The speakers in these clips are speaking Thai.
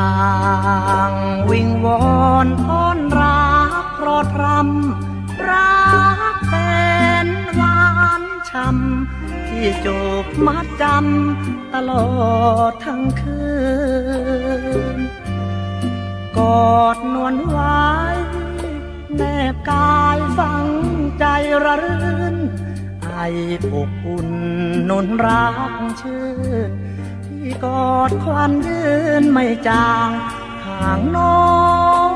างวิงวอนต้อนรักโปรดรำรักเป็นหวานช้ำที่จูบมัดจำตลอดทั้งคืน กอดนวลไว้แนบกายฟังใจระรื่นไออบอุ่นนุนรักชื่อ กอดควันยืนไม่จางห่างน้อง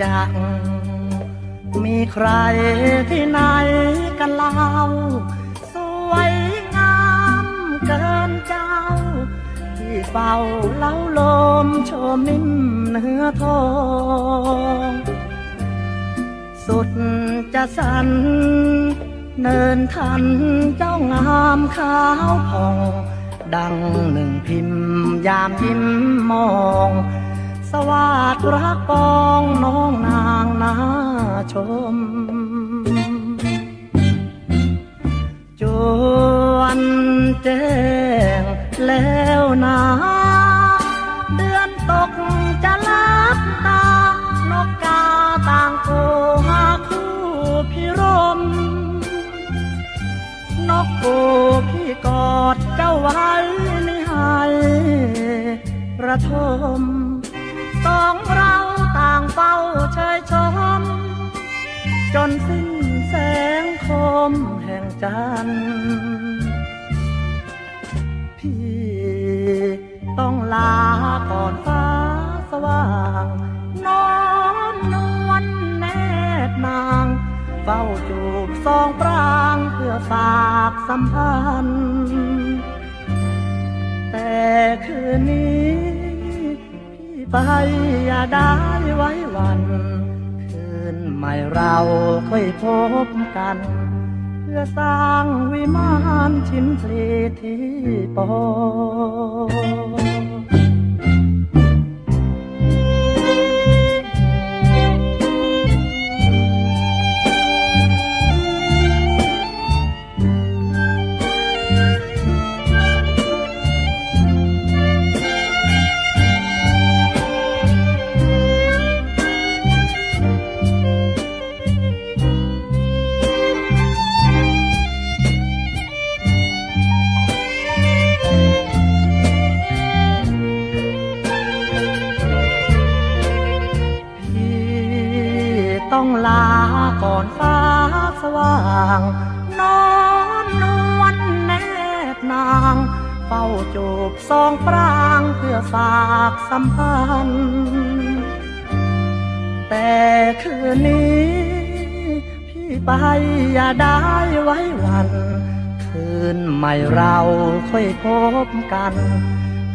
จังมีใครที่ไหนกันเล่า สวยงามเกินเจ้า ที่เฝ้าเล้าลมชมนิ่มเนื้อทองสุดจะสัน เนินทันเจ้างามขาวผ่อง ดังหนึ่งพิมพ์ยามยิ้มมอง สวัสดรักปองน้องนางนาชม จวนแจ้งแล้วนะ ปูพี่กอดเจ้าไว้ไม่ให้ระทมสองเราต่างเฝ้าเชยชม จนสิ้นแสงคมแห่งจันทร์พี่ต้องลาก่อนฟ้าสว่างนอนนวลแนบนาง เฝ้าจูบสองปรา พื่อฝากสัมพันธ์ แต่คืนนี้พี่ไปอย่าได้ไว้วัน คืนใหม่เราค่อยพบกัน เพื่อสร้างวิมานชิมพลีที่ปอ ก่อนฟ้าสว่างนอนนวลแนบนาง เฝ้าจูบสองปรางเพื่อฝากสัมพันธ์ แต่คืนนี้ พี่ไปอย่าได้ไว้วัน คืนใหม่เราค่อยพบกัน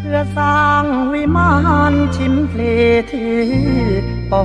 เพื่อสร้างวิมานชิมเพลที่ปอ